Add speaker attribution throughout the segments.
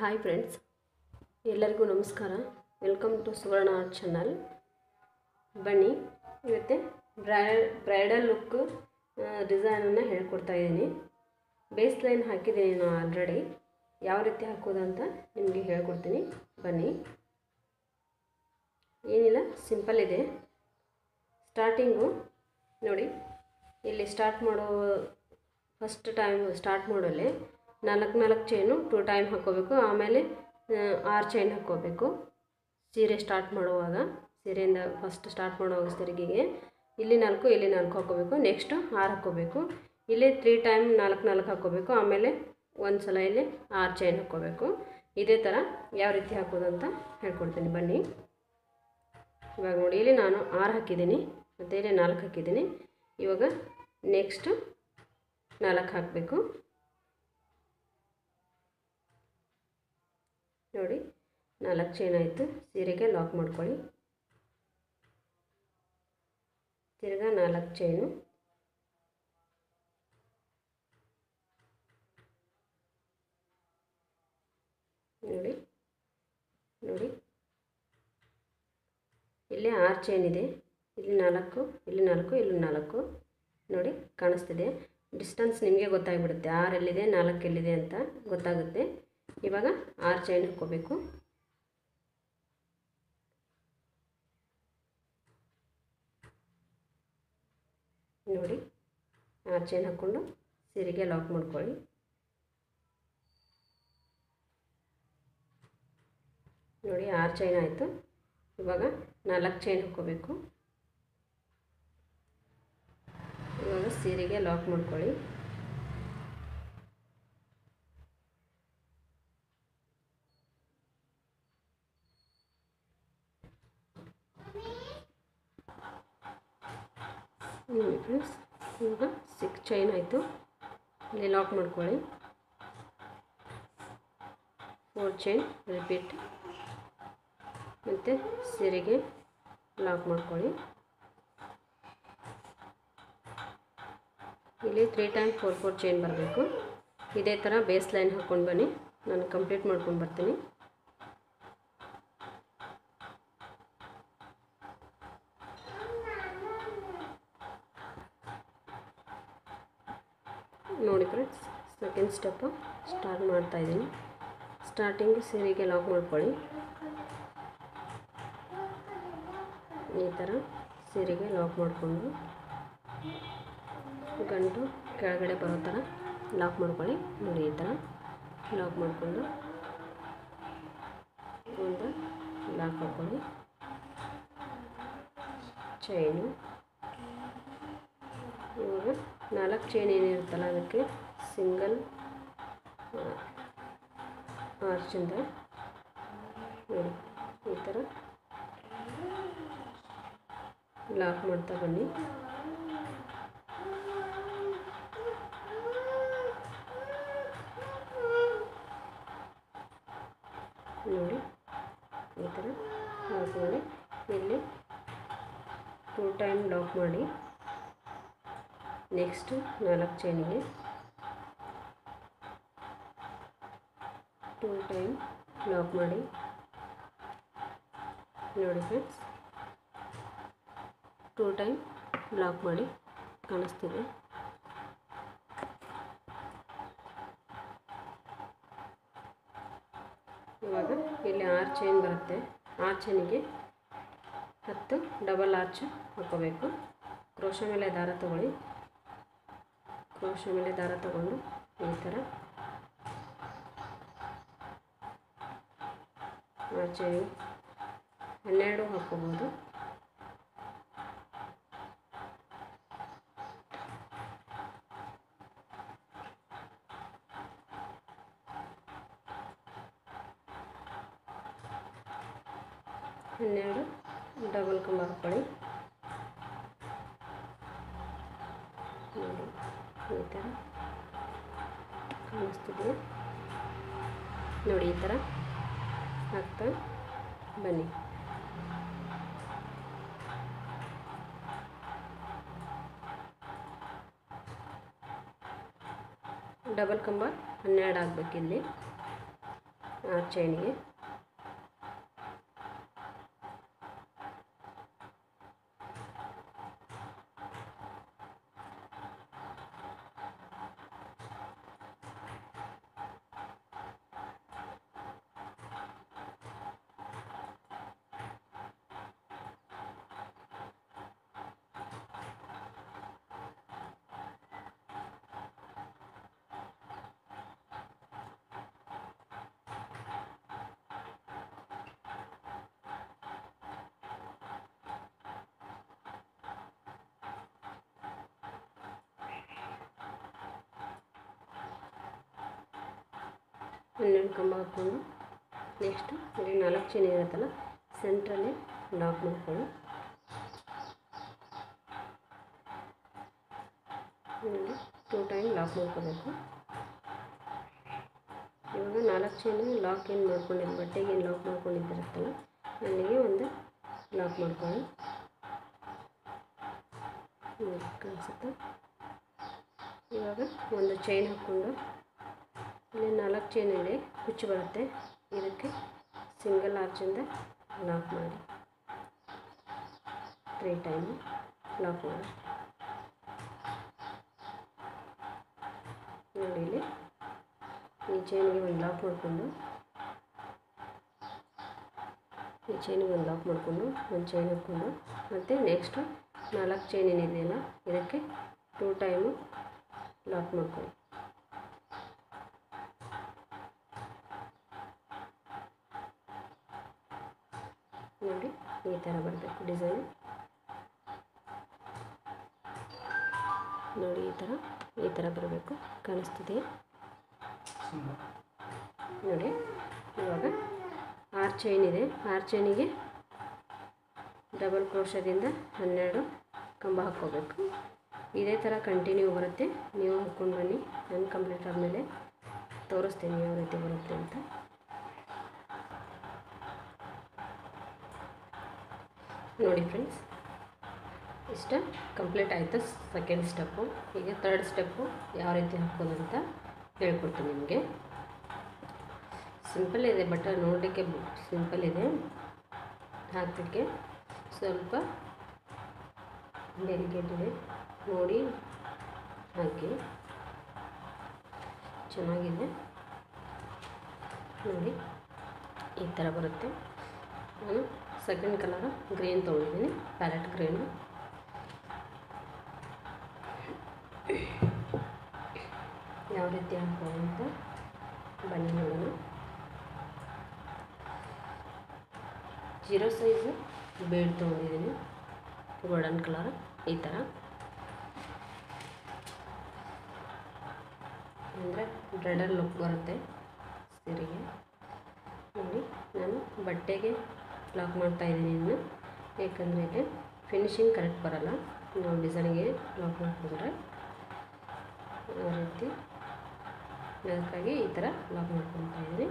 Speaker 1: Hi friends ಎಲ್ಲರಿಗೂ ನಮಸ್ಕಾರ. Welcome to Suvarna art channel ಬನ್ನಿ, ಇವತ್ತೆ ಬ್ರೈಡಲ್ ಬ್ರೈಡಲ್ ಲುಕ್ ಡಿಸೈನನ್ನು ಹೇಳ್ಕೊಡ್ತಾ ಇದ್ದೀನಿ. ಬೇಸ್ ಲೈನ್ ಹಾಕಿದ್ದೀನಿ ನಾನು ಆಲ್ರೆಡಿ ಯಾವ ರೀತಿ ಹಾಕೋದು ಅಂತ ನಿಮಗೆ ಹೇಳ್ಕೊಡ್ತೀನಿ. ಬನ್ನಿ. ಏನಿಲ್ಲ ಸಿಂಪಲ್ ಇದೆ. ಸ್ಟಾರ್ಟಿಂಗು ನೋಡಿ, ಇಲ್ಲಿ ಸ್ಟಾರ್ಟ್ ಮಾಡೋ ಫಸ್ಟ್ ಟೈಮ್ ಸ್ಟಾರ್ಟ್ ಮಾಡೋಲ್ಲಿ ನಾಲ್ಕು ನಾಲ್ಕು ಚೈನು ಟೂ ಟೈಮ್ ಹಾಕ್ಕೋಬೇಕು. ಆಮೇಲೆ ಆರು ಚೈನ್ ಹಾಕ್ಕೋಬೇಕು. ಸೀರೆ ಸ್ಟಾರ್ಟ್ ಮಾಡುವಾಗ, ಸೀರೆಯಿಂದ ಫಸ್ಟ್ ಸ್ಟಾರ್ಟ್ ಮಾಡುವಾಗ ಸೆರಿಗೆಗೆ ಇಲ್ಲಿ ನಾಲ್ಕು ಇಲ್ಲಿ ನಾಲ್ಕು ಹಾಕ್ಕೋಬೇಕು. ನೆಕ್ಸ್ಟು ಆರು ಹಾಕ್ಕೋಬೇಕು. ಇಲ್ಲಿ ತ್ರೀ ಟೈಮ್ ನಾಲ್ಕು ನಾಲ್ಕು ಹಾಕ್ಕೋಬೇಕು. ಆಮೇಲೆ ಒಂದು ಸಲ ಇಲ್ಲಿ ಆರು ಚೈನ್ ಹಾಕ್ಕೋಬೇಕು. ಇದೇ ಥರ ಯಾವ ರೀತಿ ಹಾಕೋದು ಅಂತ ಹೇಳ್ಕೊಡ್ತೀನಿ. ಬನ್ನಿ. ಇವಾಗ ನೋಡಿ, ಇಲ್ಲಿ ನಾನು ಆರು ಹಾಕಿದ್ದೀನಿ. ಮತ್ತು ಇಲ್ಲಿ ನಾಲ್ಕು ಹಾಕಿದ್ದೀನಿ. ಇವಾಗ ನೆಕ್ಸ್ಟು ನಾಲ್ಕು ಹಾಕಬೇಕು. ನೋಡಿ, ನಾಲ್ಕು ಚೈನ್ ಆಯಿತು. ಸೀರೆಗೆ ಲಾಕ್ ಮಾಡ್ಕೊಳ್ಳಿ. ತಿರ್ಗಾ ನಾಲ್ಕು ಚೈನು ನೋಡಿ ನೋಡಿ. ಇಲ್ಲಿ ಆರು ಚೈನ್ ಇದೆ. ಇಲ್ಲಿ ನಾಲ್ಕು ಇಲ್ಲಿ ನಾಲ್ಕು ಇಲ್ಲಿ ನಾಲ್ಕು. ನೋಡಿ, ಕಾಣಿಸ್ತಿದೆ. ಡಿಸ್ಟೆನ್ಸ್ ನಿಮಗೆ ಗೊತ್ತಾಗಿಬಿಡುತ್ತೆ. ಆರು ಎಲ್ಲಿದೆ, ನಾಲ್ಕು ಎಲ್ಲಿದೆ ಅಂತ ಗೊತ್ತಾಗುತ್ತೆ. ಇವಾಗ ಆರು ಚೈನ್ ಹಾಕ್ಕೋಬೇಕು ನೋಡಿ, ಆರು ಚೈನ್ ಹಾಕ್ಕೊಂಡು ಸೀರೆಗೆ ಲಾಕ್ ಮಾಡ್ಕೊಳ್ಳಿ. ನೋಡಿ, ಆರು ಚೈನ್ ಆಯಿತು. ಇವಾಗ ನಾಲ್ಕು ಚೈನ್ ಹಾಕ್ಕೋಬೇಕು. ಇವಾಗ ಸೀರೆಗೆ ಲಾಕ್ ಮಾಡ್ಕೊಳ್ಳಿ. ನೋಡಿ ಫ್ರೆಂಡ್ಸ್ ಇವಾಗ ಸಿಕ್ಸ್ ಚೈನ್ ಆಯಿತು. ಇಲ್ಲಿ ಲಾಕ್ ಮಾಡ್ಕೊಳ್ಳಿ. ಫೋರ್ ಚೈನ್ ರಿಪೀಟ್ ಮತ್ತು ಸೀರೆಗೆ ಲಾಕ್ ಮಾಡ್ಕೊಳ್ಳಿ. ಇಲ್ಲಿ three time four four chain ಬರಬೇಕು. ಇದೇ ಥರ ಬೇಸ್ ಲೈನ್ ಹಾಕ್ಕೊಂಡು ಬನ್ನಿ. ನಾನು ಕಂಪ್ಲೀಟ್ ಮಾಡ್ಕೊಂಡು ಬರ್ತೀನಿ. ನೋಡಿ ಫ್ರೆಂಡ್ಸ್ ಸೆಕೆಂಡ್ ಸ್ಟೆಪ್ಪು ಸ್ಟಾರ್ಟ್ ಮಾಡ್ತಾ ಇದ್ದೀನಿ. ಸ್ಟಾರ್ಟಿಂಗ್ ಸೀರೆಗೆ ಲಾಕ್ ಮಾಡ್ಕೊಳ್ಳಿ. ಈ ಥರ ಸೀರೆಗೆ ಲಾಕ್ ಮಾಡಿಕೊಂಡು ಗಂಟು ಕೆಳಗಡೆ ಬರೋ ಥರ ಲಾಕ್ ಮಾಡ್ಕೊಳ್ಳಿ. ನೋಡಿ ಈ ಥರ ಲಾಕ್ ಮಾಡಿಕೊಂಡು ಒಂದು ಲಾಕ್ ಹಾಕ್ಕೊಳ್ಳಿ ಚೈನು ಇವಾಗ ನಾಲ್ಕು ಚೈನ್ ಏನಿರುತ್ತಲ್ಲ ಅದಕ್ಕೆ ಸಿಂಗಲ್ ಆರ್ಚಿಂದ ನೋಡಿ ಈ ಥರ ಲಾಕ್ ಮಾಡ್ತಾ ಬನ್ನಿ ನೋಡಿ ಈ ಥರ ಲಾಕ್ ಮಾಡಿ ಇಲ್ಲಿ ಟೂ ಟೈಮ್ ಲಾಕ್ ಮಾಡಿ ನೆಕ್ಸ್ಟು ನಾಲ್ಕು ಚೈನಿಗೆ ಟೂ ಟೈಮ್ ಲಾಕ್ ಮಾಡಿ. ನೋಡಿ ಫ್ರೆಂಡ್ಸ್ ಟೂ ಟೈಮ್ ಲಾಕ್ ಮಾಡಿ ಕಾಣಿಸ್ತಿದೆ. ಇವಾಗ ಇಲ್ಲಿ ಆರು ಚೈನ್ ಬರುತ್ತೆ. ಆರು ಚೈನಿಗೆ ಹತ್ತು ಡಬಲ್ ಆರ್ಚ್ ಹಾಕೋಬೇಕು. ಕ್ರೋಶ ಮೇಲೆ ದಾರ ತಗೊಳ್ಳಿ. ಕ್ರೋಶ ಮೇಲೆ ದಾರ ತಗೊಂಡು ಈ ಥರ ಆರು ಚೈನ್ ಹನ್ನೆರಡು ಹಾಕ್ಕೋಬೋದು. ಹನ್ನೆರಡು ಡಬಲ್ ಕಂಬ ಹಾಕ್ಕೊಳ್ಳಿ ನೋಡಿ ಈ ಥರ ಕಾಣಿಸ್ತಿದೆ ನೋಡಿ ಈ ಥರ ಹಾಕ್ತಾ ಬನ್ನಿ. ಡಬಲ್ ಕಂಬ ಹನ್ನೆರಡು ಆಗಬೇಕಿಲ್ಲಿ ಆ ಚೈನಿಗೆ ಹನ್ನೆರಡು ಕಂಬ ಹಾಕ್ಕೊಂಡು ನೆಕ್ಸ್ಟು ಇಲ್ಲಿ ನಾಲ್ಕು ಚೈನ್ ಇರುತ್ತಲ್ಲ ಸೆಂಟ್ರಲ್ಲಿ ಲಾಕ್ ಮಾಡ್ಕೊಳ್ಳಿ ನೋಡಿ ಟೂ ಟೈಮ್ ಲಾಕ್ ಮಾಡ್ಕೋಬೇಕು ಇವಾಗ ನಾಲ್ಕು ಚೈನು ಲಾಕ್ ಏನು ಮಾಡ್ಕೊಂಡಿದ್ದು ಬಟ್ಟೆಗೆ ಏನು ಲಾಕ್ ಮಾಡ್ಕೊಂಡಿದ್ದಿರುತ್ತಲ್ಲ ಅಲ್ಲಿಗೆ ಒಂದು ಲಾಕ್ ಮಾಡ್ಕೊಳ್ಳಿ ನೋಡಿ ಕಾಣಿಸುತ್ತೆ ಇವಾಗ ಒಂದು ಚೈನ್ ಹಾಕ್ಕೊಂಡು ಇಲ್ಲಿ ನಾಲ್ಕು ಚೈನ್ ಇದೆ ಕುಚ್ಚು ಬರುತ್ತೆ. ಇದಕ್ಕೆ ಸಿಂಗಲ್ ಆರ್ಚಿಂದ ಲಾಕ್ ಮಾಡಿ. ತ್ರೀ ಟೈಮು ಲಾಕ್ ಮಾಡಿ. ನೋಡಿ ಇಲ್ಲಿ, ಈ ಚೈನಿಗೆ ಒಂದು ಲಾಕ್ ಮಾಡಿಕೊಂಡು, ಈ ಚೈನಿಗೆ ಒಂದು ಲಾಕ್ ಮಾಡಿಕೊಂಡು, ಒಂದು ಚೈನ್ ಹಾಕ್ಕೊಂಡು ಮತ್ತು ನೆಕ್ಸ್ಟು ನಾಲ್ಕು ಚೈನ್ ಏನಿದೆಯಲ್ಲ, ಇದಕ್ಕೆ ಟೂ ಟೈಮು ಲಾಕ್ ಮಾಡ್ಕೊಳ್ಳಿ. ನೋಡಿ ಈ ಥರ ಬರಬೇಕು ಡಿಸೈನ್. ನೋಡಿ ಈ ಥರ ಈ ಥರ ಬರಬೇಕು, ಕಾಣಿಸ್ತಿದೆ? ನೋಡಿ, ಇವಾಗ ಆರ್ ಚೈನ್ ಇದೆ. ಆರ್ ಚೈನಿಗೆ ಡಬಲ್ ಕ್ರೋಶದಿಂದ ಹನ್ನೆರಡು ಕಂಬ ಹಾಕ್ಕೋಬೇಕು. ಇದೇ ಥರ ಕಂಟಿನ್ಯೂ ಬರುತ್ತೆ. ನೀವು ಹಾಕ್ಕೊಂಡು ಬನ್ನಿ, ನಾನು ಕಂಪ್ಲೀಟ್ ಆದಮೇಲೆ ತೋರಿಸ್ತೀನಿ ಯಾವ ರೀತಿ ಬರುತ್ತೆ ಅಂತ. ನೋಡಿ ಫ್ರೆಂಡ್ಸ್ ಇಷ್ಟ? ಕಂಪ್ಲೀಟ್ ಆಯಿತು? ಸೆಕೆಂಡ್ ಸ್ಟೆಪ್ಪು ಈಗ ತರ್ಡ್ ಸ್ಟೆಪ್ಪು ಯಾವ ರೀತಿ ಹಾಕೋದು ಅಂತ ಹೇಳ್ಕೊಡ್ತೀನಿ ನಿಮಗೆ. ಸಿಂಪಲ್ ಇದೆ ಬಟ್ ನೋಡಲಿಕ್ಕೆ ಸಿಂಪಲ್ ಇದೆ. ಹಾಕಲಿಕ್ಕೆ ಸ್ವಲ್ಪ ಡೆಲಿಕೇಟ್ ಇದೆ ನೋಡಿ ಹಾಕಿ. ಚೆನ್ನಾಗಿದೆ. ನೋಡಿ ಈ ಥರ ಬರುತ್ತೆ. ನಾನು ಸೆಕೆಂಡ್ ಕಲರ್ ಗ್ರೀನ್ ತೊಗೊಂಡಿದ್ದೀನಿ ಪ್ಯಾಲೆಟ್ ಗ್ರೀನು. ಯಾವ ರೀತಿ ಹಾಕೋದು ಅಂತ ಬನ್ನಿ ನೋಡೋಣ. ಜೀರೋ ಸೈಜು ಬೇಡ್ ತೊಗೊಂಡಿದ್ದೀನಿ, ಗೋಲ್ಡನ್ ಕಲರ್ ಈ ಥರ. ಅಂದರೆ ಬ್ರೈಡಲ್ ಲುಕ್ ಬರುತ್ತೆ ಸೀರೆಗೆ. ನೋಡಿ, ನಾನು ಬಟ್ಟೆಗೆ ಲಾಕ್ ಮಾಡ್ತಾ ಇದ್ದೀನಿ ಇನ್ನು. ಯಾಕಂದರೆ ಇಲ್ಲಿ ಫಿನಿಶಿಂಗ್ ಕರೆಕ್ಟ್ ಬರಲ್ಲ. ನಾವು ಡಿಸೈನಿಗೆ ಲಾಕ್ ಮಾಡಿಕೊಂಡ್ರೆ ಆ ರೀತಿ. ಅದಕ್ಕಾಗಿ ಈ ಥರ ಲಾಕ್ ಮಾಡ್ಕೊತಾ ಇದ್ದೀನಿ.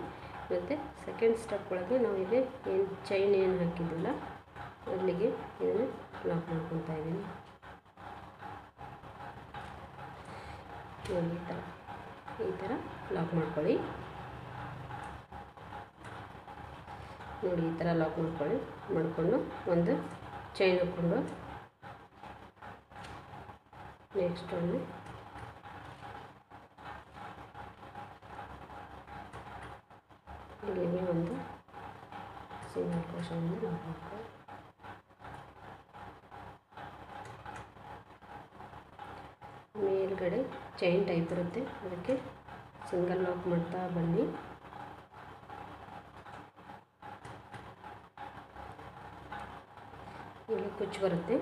Speaker 1: ಮತ್ತು ಸೆಕೆಂಡ್ ಸ್ಟೆಪ್ ಒಳಗೆ ನಾವು ಇಲ್ಲಿ ಏನು ಚೈನ್ ಏನು ಹಾಕಿದ್ದಿಲ್ಲ ಅಲ್ಲಿಗೆ ಇದನ್ನು ಲಾಕ್ ಮಾಡ್ಕೊತಾ ಇದ್ದೀನಿ. ಈ ಥರ. ಈ ಥರ ಲಾಕ್ ಮಾಡ್ಕೊಳ್ಳಿ. ನೋಡಿ ಈ ಥರ ಲಾಕ್ ಮಾಡ್ಕೊಳ್ಳಿ ಮಾಡಿಕೊಂಡು ಒಂದು ಚೈನ್ ಹಾಕ್ಕೊಂಡು ನೆಕ್ಸ್ಟ್ ಒಂದು. ಇಲ್ಲಿಗೆ ಒಂದು ಸಿಂಗಲ್ ಕ್ರೋಶವನ್ನು ಲಾಕ್ ಮಾಡ್ಕೊಳ್ಳಿ ಮೇಲ್ಗಡೆ ಚೈನ್ ಟೈಪ್ ಇರುತ್ತೆ. ಅದಕ್ಕೆ ಸಿಂಗಲ್ ಲಾಕ್ ಮಾಡ್ತಾ ಬನ್ನಿ. ಇಲ್ಲಿ ಕುಚ್ಚು ಬರುತ್ತೆ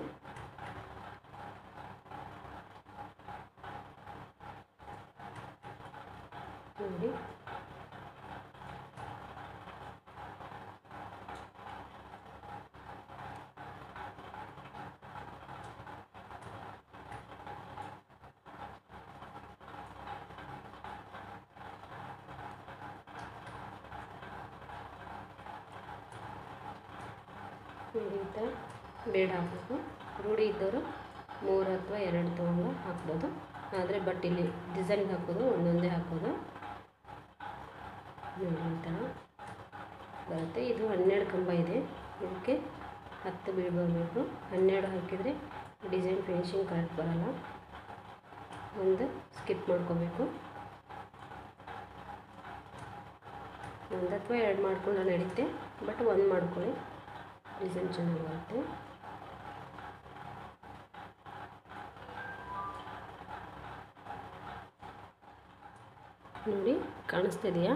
Speaker 1: ನೋಡಿ ನೋಡಿ ಈ ಥರ ಬೇಡ ಹಾಕಬೇಕು ರೂಢಿ ಇದ್ದವರು ಮೂರು ಅಥವಾ ಎರಡು ತೊಗೊಂಡು ಹಾಕ್ಬೋದು. ಆದರೆ ಬಟ್ ಇಲ್ಲಿ ಡಿಸೈನ್ಗೆ ಹಾಕೋದು ಒಂದೊಂದೇ ಹಾಕೋದು ನೋಡಿ ಬರುತ್ತೆ. ಇದು ಹನ್ನೆರಡು ಕಂಬ ಇದೆ. ಇದಕ್ಕೆ ಹತ್ತು ಬೀಳು ಬರಬೇಕು ಹನ್ನೆರಡು ಹಾಕಿದರೆ ಡಿಸೈನ್ ಫಿನಿಶಿಂಗ್ ಕರೆಕ್ಟ್ ಬರಲ್ಲ. ಒಂದು ಸ್ಕಿಪ್ ಮಾಡ್ಕೋಬೇಕು. ಒಂದು ಅಥವಾ ಎರಡು ಮಾಡ್ಕೊಂಡು ನಡೀತೆ ಬಟ್ ಒಂದು ಮಾಡ್ಕೊಳ್ಳಿ. ಡಿಸೈನ್ ಚೆನ್ನಾಗಿ ಬರುತ್ತೆ. ನೋಡಿ ಕಾಣಿಸ್ತಿದೆಯಾ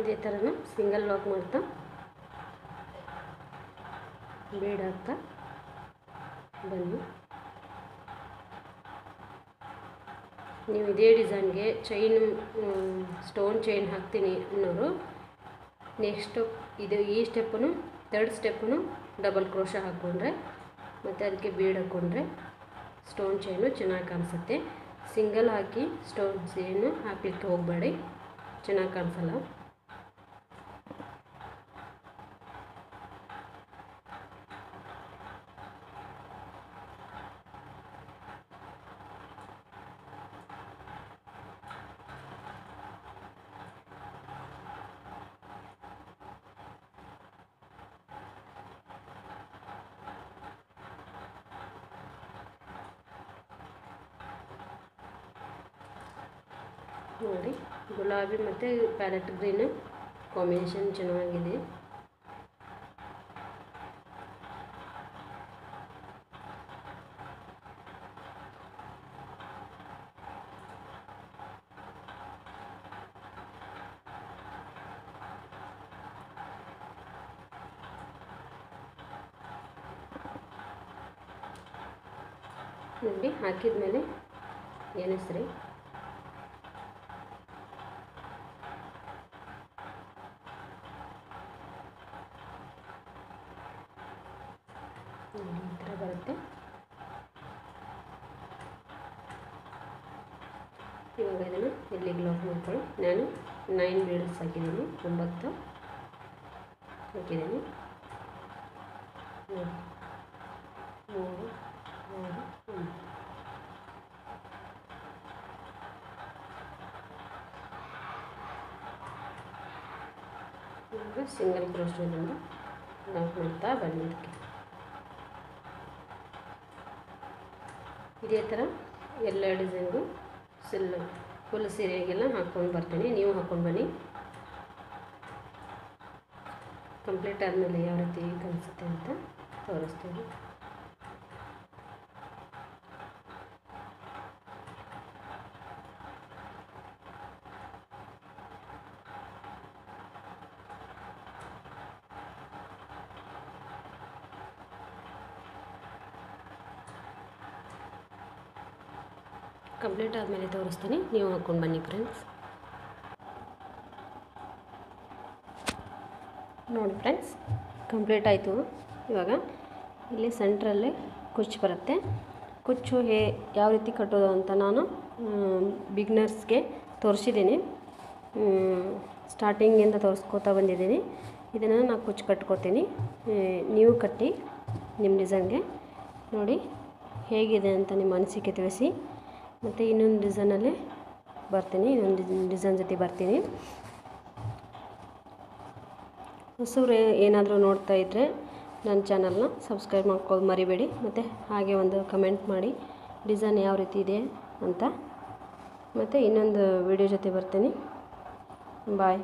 Speaker 1: ಇದೇ ಥರನೂ ಸಿಂಗಲ್ ಲಾಕ್ ಮಾಡ್ತಾ. ಬೇಡ ಹಾಕ್ತಾ ಬನ್ನಿ. ನೀವು ಇದೇ ಡಿಸೈನ್ಗೆ ಚೈನು ಸ್ಟೋನ್ ಚೈನ್ ಹಾಕ್ತೀನಿ ಅನ್ನೋರು ನೆಕ್ಸ್ಟು ಇದು ಈ ಸ್ಟೆಪ್ಪನು ತರ್ಡ್ ಸ್ಟೆಪ್ಪನು ಡಬಲ್ ಕ್ರೋಶ ಹಾಕ್ಕೊಂಡ್ರೆ, ಮತ್ತು ಅದಕ್ಕೆ ಬೀಡ್ ಹಾಕ್ಕೊಂಡ್ರೆ ಸ್ಟೋನ್ ಚೈನು ಚೆನ್ನಾಗಿ ಕಾಣಿಸುತ್ತೆ. ಸಿಂಗಲ್ ಹಾಕಿ ಸ್ಟೋನ್ ಚೈನು ಹಾಕ್ಲಿಕ್ಕೆ ಹೋಗಬೇಡಿ, ಚೆನ್ನಾಗಿ ಕಾಣಿಸಲ್ಲ. ನೋಡಿ ಗುಲಾಬಿ ಮತ್ತು ಪ್ಯಾರೆಟ್ ಗ್ರೀನ್ ಕಾಂಬಿನೇಷನ್ ಚೆನ್ನಾಗಿದೆ. ನೋಡಿ ಹಾಕಿದ್ಮೇಲೆ ಎಣಿಸ್ರಿ ನೋಡಿ ಈ ಥರ ಬರುತ್ತೆ ಇವಾಗ ಇದನ್ನು ಇಲ್ಲಿಗೆ ನಾನು ನೈನ್ ಬೀಡ್ಸ್ ಹಾಕಿದ್ದೀನಿ ಒಂಬತ್ತು ಹಾಕಿದ್ದೀನಿ. ಮೂರು ಮೂರು ಒಂದು ಸಿಂಗಲ್ ಕ್ರೋಸ್ಟನ್ನು ನಾವು ಮಾಡ್ತಾ ಬನ್ನಿ ಇದಕ್ಕೆ ಇದೇ ಥರ ಎಲ್ಲ ಡಿಸೈನ್ಗೂ ಸಿಲ್ ಫುಲ್ ಸೀರೆಗೆಲ್ಲ ಹಾಕ್ಕೊಂಡು ಬರ್ತೀನಿ. ನೀವು ಹಾಕ್ಕೊಂಡು ಬನ್ನಿ. ಕಂಪ್ಲೀಟ್ ಆದಮೇಲೆ ಯಾವ ರೀತಿ ಕಾಣಿಸುತ್ತೆ ಅಂತ ತೋರಿಸ್ತೀನಿ. ಕಂಪ್ಲೀಟ್ ಆದಮೇಲೆ ತೋರಿಸ್ತೀನಿ. ನೀವು ಹಾಕ್ಕೊಂಡು ಬನ್ನಿ ಫ್ರೆಂಡ್ಸ್ ನೋಡಿ ಫ್ರೆಂಡ್ಸ್ ಕಂಪ್ಲೀಟ್ ಆಯಿತು. ಇವಾಗ ಇಲ್ಲಿ ಸೆಂಟ್ರಲ್ಲಿ ಕುಚ್ಚು ಬರುತ್ತೆ. ಕುಚ್ಚು ಹೇ ಯಾವ ರೀತಿ ಕಟ್ಟೋದು ಅಂತ ನಾನು ಬಿಗ್ನರ್ಸ್ಗೆ ತೋರಿಸಿದ್ದೀನಿ. ಸ್ಟಾರ್ಟಿಂಗಿಂದ ತೋರಿಸ್ಕೋತಾ ಬಂದಿದ್ದೀನಿ. ಇದನ್ನು ನಾನು ಕುಚ್ಚು ಕಟ್ಕೋತೀನಿ. ನೀವು ಕಟ್ಟಿ ನಿಮ್ಮ ಡಿಸೈನ್ಗೆ ನೋಡಿ ಹೇಗಿದೆ ಅಂತ ನಿಮ್ಮ ಅನಿಸಿಕೆ ತಿಳಿಸಿ. ಮತ್ತು ಇನ್ನೊಂದು ಡಿಸೈನಲ್ಲಿ ಬರ್ತೀನಿ, ಇನ್ನೊಂದು ಡಿಸೈನ್ ಜೊತೆ ಬರ್ತೀನಿ. ಹೊಸಬ್ರು ಏನಾದರೂ ನೋಡ್ತಾ ಇದ್ದರೆ ನನ್ನ ಚಾನಲ್ನ ಸಬ್ಸ್ಕ್ರೈಬ್ ಮಾಡ್ಕೊಳ್ ಮರಿಬೇಡಿ. ಮತ್ತು ಹಾಗೆ ಒಂದು ಕಮೆಂಟ್ ಮಾಡಿ ಡಿಸೈನ್ ಯಾವ ರೀತಿ ಇದೆ ಅಂತ. ಮತ್ತು ಇನ್ನೊಂದು ವಿಡಿಯೋ ಜೊತೆ ಬರ್ತೀನಿ. ಬಾಯ್.